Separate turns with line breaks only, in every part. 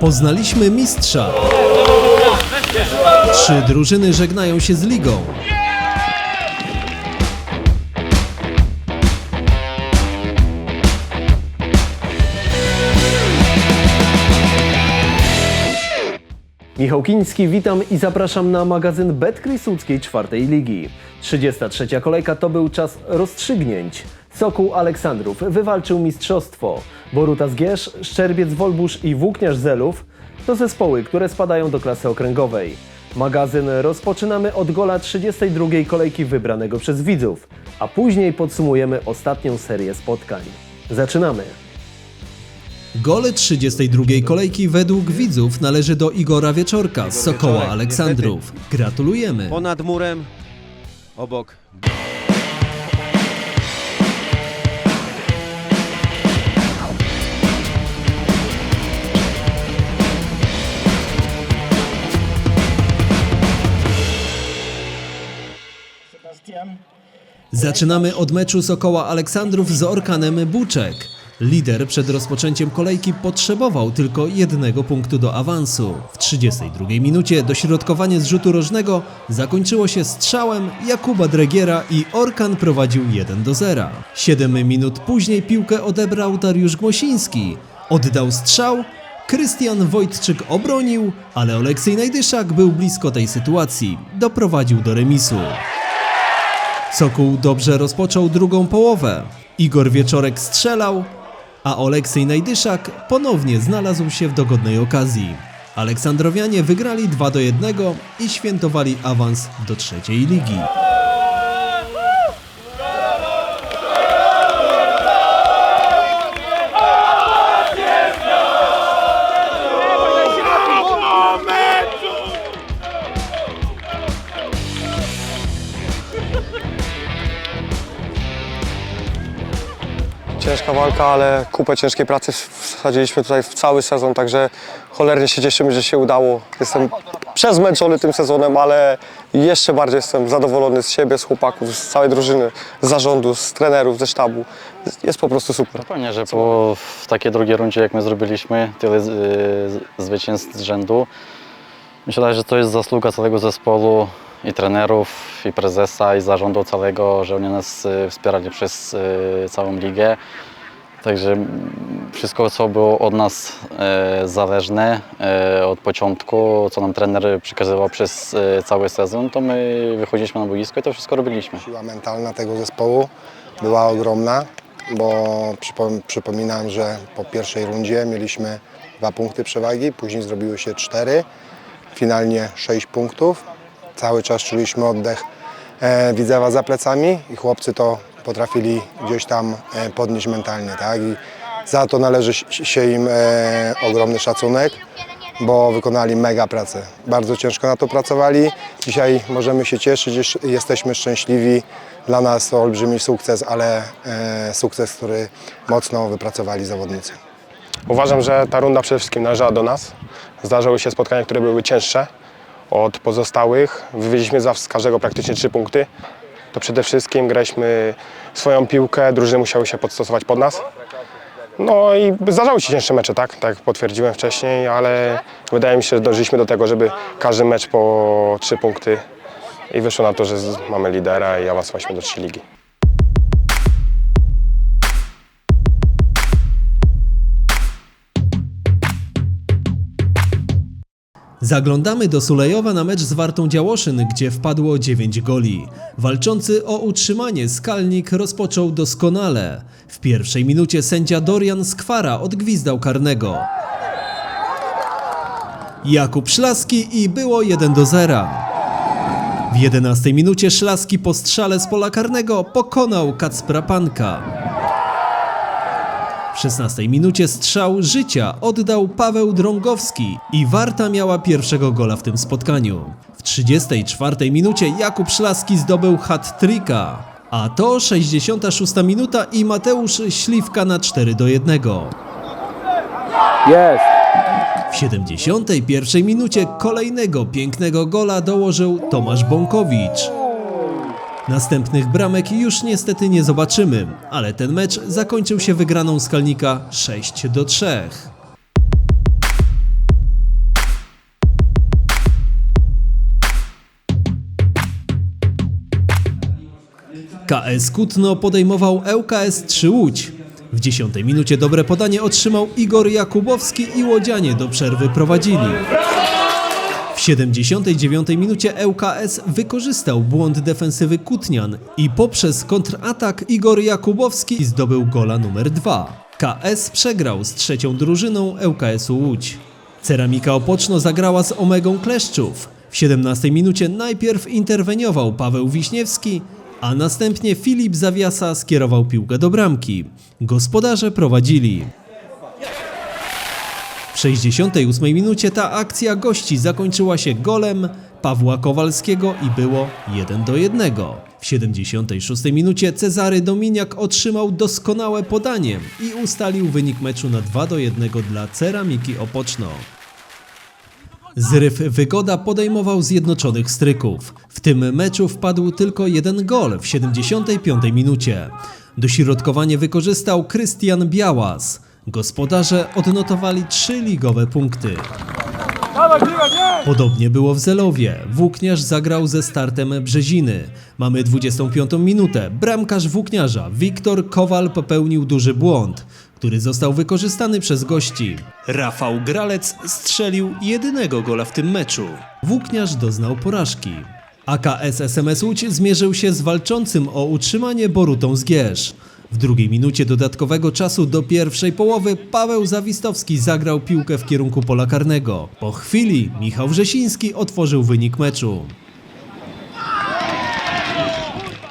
Poznaliśmy mistrza. Trzy drużyny żegnają się z ligą. Michał Kiński, witam i zapraszam na magazyn Betcris Łódzkiej czwartej ligi. 33. kolejka to był czas rozstrzygnięć. Sokół Aleksandrów wywalczył mistrzostwo. Boruta Zgierz, Szczerbiec Wolbusz i Włókniarz Zelów to zespoły, które spadają do klasy okręgowej. Magazyn rozpoczynamy od gola 32. kolejki wybranego przez widzów, a później podsumujemy ostatnią serię spotkań. Zaczynamy! Gole 32 kolejki według widzów należy do Igora Wieczorka z Sokoła Aleksandrów. Gratulujemy!
Ponad murem, obok.
Zaczynamy od meczu Sokoła Aleksandrów z Orkanem Buczek. Lider przed rozpoczęciem kolejki potrzebował tylko jednego punktu do awansu. W 32 minucie dośrodkowanie z rzutu rożnego zakończyło się strzałem Jakuba Dregiera i Orkan prowadził 1 do 0. 7 minut później piłkę odebrał Dariusz Gmosiński. Oddał strzał, Krystian Wojtczyk obronił, ale Oleksiej Najdyszak był blisko tej sytuacji. Doprowadził do remisu. Sokół dobrze rozpoczął drugą połowę. Igor Wieczorek strzelał, a Oleksiej Najdyszak ponownie znalazł się w dogodnej okazji. Aleksandrowianie wygrali 2 do 1 i świętowali awans do trzeciej ligi.
Ciężka walka, ale kupę ciężkiej pracy wsadziliśmy tutaj w cały sezon, także cholernie się cieszymy, że się udało. Jestem przezmęczony tym sezonem, ale jeszcze bardziej jestem zadowolony z siebie, z chłopaków, z całej drużyny, z zarządu, z trenerów, ze sztabu. Jest, po prostu super.
Pewnie, że po w takiej drugiej rundzie, jak my zrobiliśmy, tyle z- y, zwycięstw z rzędu, myślę, że to jest zasługa całego zespołu i trenerów, i prezesa, i zarządu całego, że oni nas y, wspierali przez y, całą ligę. Także wszystko, co było od nas e, zależne e, od początku, co nam trener przekazywał przez e, cały sezon, to my wychodziliśmy na boisko i to wszystko robiliśmy.
Siła mentalna tego zespołu była ogromna, bo przypom- przypominam, że po pierwszej rundzie mieliśmy dwa punkty przewagi, później zrobiły się cztery, finalnie sześć punktów. Cały czas czuliśmy oddech e, Widzewa za plecami i chłopcy to potrafili gdzieś tam e, podnieść mentalnie. Tak? I za to należy się- im e, ogromny szacunek bo wykonali mega pracę. Bardzo ciężko na to pracowali. Dzisiaj możemy się cieszyć, jesteśmy szczęśliwi. Dla nas to olbrzymi sukces, ale e, sukces, który mocno wypracowali zawodnicy.
Uważam, że ta runda przede wszystkim należała do nas. Zdarzały się spotkania, które były cięższe od pozostałych. Wywieźliśmy z każdego praktycznie trzy punkty. To przede wszystkim graliśmy swoją piłkę, drużyny musiały się podstosować pod nas. No i zdarzały się cięższe mecze, tak? Tak jak potwierdziłem wcześniej, ale wydaje mi się, że dążyliśmy do tego, żeby każdy mecz po trzy punkty i wyszło na to, że mamy lidera i awansowaliśmy do trzeciej ligi.
Zaglądamy do Sulejowa na mecz z Wartą Działoszyn, gdzie wpadło 9 goli. Walczący o utrzymanie Skalnik rozpoczął doskonale. W pierwszej minucie sędzia Dorian Skwara odgwizdał karnego. Jakub Szlaski i było 1 do 0. W 11 minucie Szlaski po strzale z pola karnego pokonał Kacpra Panka. W 16 minucie strzał życia oddał Paweł Drągowski i Warta miała pierwszego gola w tym spotkaniu. W 34 minucie Jakub Szlaski zdobył hat-tricka, a to 66 minuta i Mateusz Śliwka na 4 do 1.
Jest!
W 71 minucie kolejnego pięknego gola dołożył Tomasz Bąkowicz. Następnych bramek już niestety nie zobaczymy, ale ten mecz zakończył się wygraną Skalnika 6 do 3. KS Kutno podejmował ŁKS 3 Łódź. W dziesiątej minucie dobre podanie otrzymał Igor Jakubowski i Łodzianie do przerwy prowadzili. W 79 minucie ŁKS wykorzystał błąd defensywy Kutnian i poprzez kontratak Igor Jakubowski zdobył gola numer 2. KS przegrał z trzecią drużyną ŁKS-u Łódź. Ceramika Opoczno zagrała z Omegą Kleszczów. W 17 minucie najpierw interweniował Paweł Wiśniewski, a następnie Filip Zawiasa skierował piłkę do bramki. Gospodarze prowadzili. W 68 minucie ta akcja gości zakończyła się golem Pawła Kowalskiego i było 1 do 1. W 76 minucie Cezary Dominiak otrzymał doskonałe podanie i ustalił wynik meczu na 2 do 1 dla Ceramiki Opoczno. Zryw Wygoda podejmował Zjednoczonych Stryków. W tym meczu wpadł tylko jeden gol w 75 minucie. Dośrodkowanie wykorzystał Krystian Białas. Gospodarze odnotowali trzy ligowe punkty. Podobnie było w Zelowie. Włókniarz zagrał ze startem Brzeziny. Mamy 25 minutę. Bramkarz Włókniarza Wiktor Kowal popełnił duży błąd, który został wykorzystany przez gości. Rafał Gralec strzelił jedynego gola w tym meczu. Włókniarz doznał porażki. AKS SMS Łódź zmierzył się z walczącym o utrzymanie Borutą Zgierz. W drugiej minucie dodatkowego czasu do pierwszej połowy Paweł Zawistowski zagrał piłkę w kierunku pola karnego. Po chwili Michał Wrzesiński otworzył wynik meczu.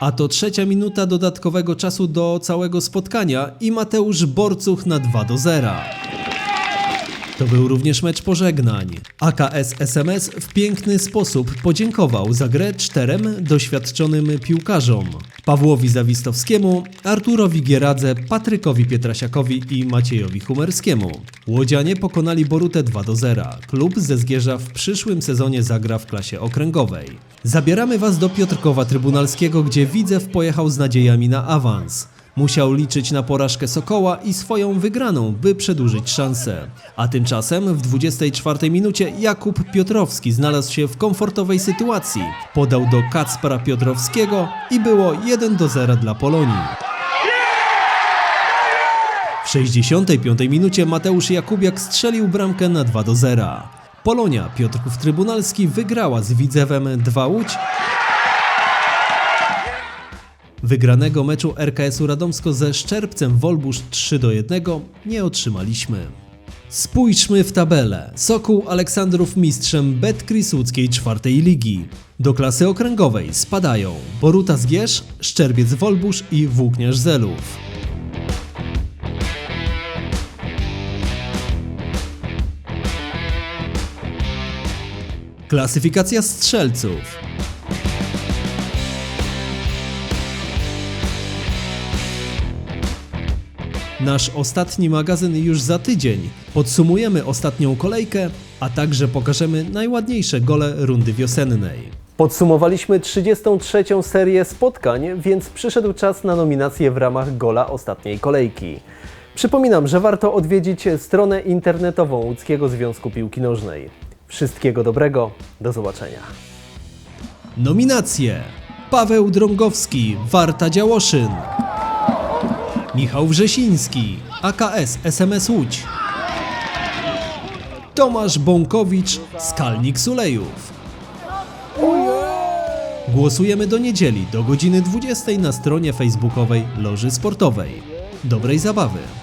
A to trzecia minuta dodatkowego czasu do całego spotkania i Mateusz Borcuch na 2 do 0. To był również mecz pożegnań. AKS SMS w piękny sposób podziękował za grę czterem doświadczonym piłkarzom. Pawłowi Zawistowskiemu, Arturowi Gieradze, Patrykowi Pietrasiakowi i Maciejowi Humerskiemu. Łodzianie pokonali Borutę 2 do 0. Klub ze Zgierza w przyszłym sezonie zagra w klasie okręgowej. Zabieramy Was do Piotrkowa Trybunalskiego, gdzie Widzew pojechał z nadziejami na awans. Musiał liczyć na porażkę Sokoła i swoją wygraną, by przedłużyć szansę. A tymczasem w 24 minucie Jakub Piotrowski znalazł się w komfortowej sytuacji. Podał do Kacpra Piotrowskiego i było 1 do 0 dla Polonii. W 65 minucie Mateusz Jakubiak strzelił bramkę na 2 do 0. Polonia Piotrków Trybunalski wygrała z Widzewem 2 Łódź Wygranego meczu RKS-u Radomsko ze Szczerbcem Wolbusz 3 do 1 nie otrzymaliśmy. Spójrzmy w tabelę. Sokół Aleksandrów mistrzem Betkris łódzkiej czwartej ligi. Do klasy okręgowej spadają Boruta Zgierz, Szczerbiec Wolbusz i Włókniarz Zelów. Klasyfikacja strzelców. Nasz ostatni magazyn już za tydzień. Podsumujemy ostatnią kolejkę, a także pokażemy najładniejsze gole rundy wiosennej. Podsumowaliśmy 33. serię spotkań, więc przyszedł czas na nominację w ramach gola ostatniej kolejki. Przypominam, że warto odwiedzić stronę internetową Łódzkiego Związku Piłki Nożnej. Wszystkiego dobrego, do zobaczenia. Nominacje: Paweł Drągowski, Warta Działoszyn. Michał Wrzesiński, AKS SMS Łódź. Tomasz Bąkowicz, Skalnik Sulejów. Głosujemy do niedzieli do godziny 20 na stronie facebookowej Loży Sportowej. Dobrej zabawy!